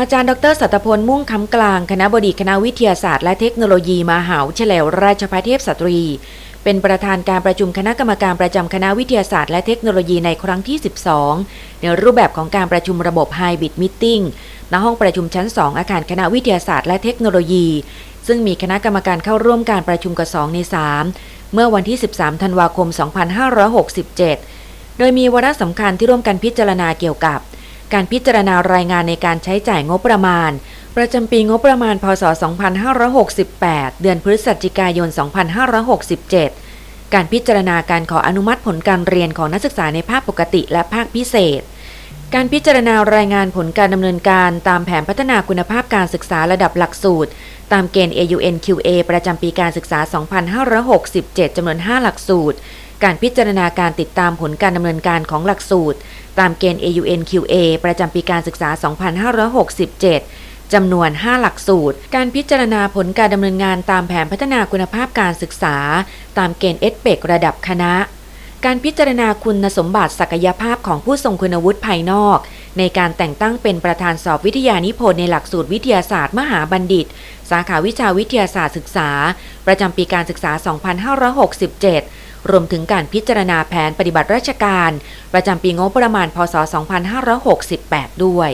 อาจารย์ดรสัตพลมุ่งคำกลาง คณะบดีคณะวิทยาศาสตร์และเทคโนโลยีมหาวิทยาลัยราชภัฏเทพสตรี เป็นประธานการประชุมคณะกรรมการประจำคณะวิทยาศาสตร์และเทคโนโลยีในครั้งที่ 12 ในรูปแบบของการประชุมระบบ Hybrid Meeting ณห้องประชุมชั้น 2 อาคารคณะวิทยาศาสตร์และเทคโนโลยี ซึ่งมีคณะกรรมการเข้าร่วมการประชุมกว่า2ใน 3 เมื่อวันที่ 13 ธันวาคม 2567 โดยมีวาระสำคัญที่ร่วมกันพิจารณาเกี่ยวกับ การพิจารณารายงานในการใช้จ่ายงบประมาณ ประจำปีงบประมาณ พศ 2568 เดือนพฤศจิกายน 2567 การพิจารณาการขออนุมัติผลการเรียนของนักศึกษาในภาคปกติและภาคพิเศษ การพิจารณารายงานผลการดำเนินการตามแผนพัฒนาคุณภาพการศึกษาระดับหลักสูตร ตามเกณฑ์ AUNQA ประจำปีการศึกษา 2567 จำนวน 5 หลักสูตร การพิจารณาการติดตามผลการดำเนินการของหลักสูตร ตามเกณฑ์ AUNQA ประจำปีการศึกษา 2567 จำนวน 5 หลักสูตร การพิจารณาผลการดำเนินงานตามแผนพัฒนาคุณภาพการศึกษา ตามเกณฑ์เอสเปกระดับคณะ การพิจารณาคุณสมบัติศักยภาพของผู้ทรงคุณวุฒิภายนอก ในการแต่งตั้งเป็นประธานสอบวิทยานิพนธ์ในหลักสูตรวิทยาศาสตร์มหาบัณฑิต สาขาวิชาวิทยาศาสตร์ศึกษา ประจำปีการศึกษา 2567 รวมถึงการพิจารณาแผนปฏิบัติราชการ ประจำปีงบประมาณพศ 2568 ด้วย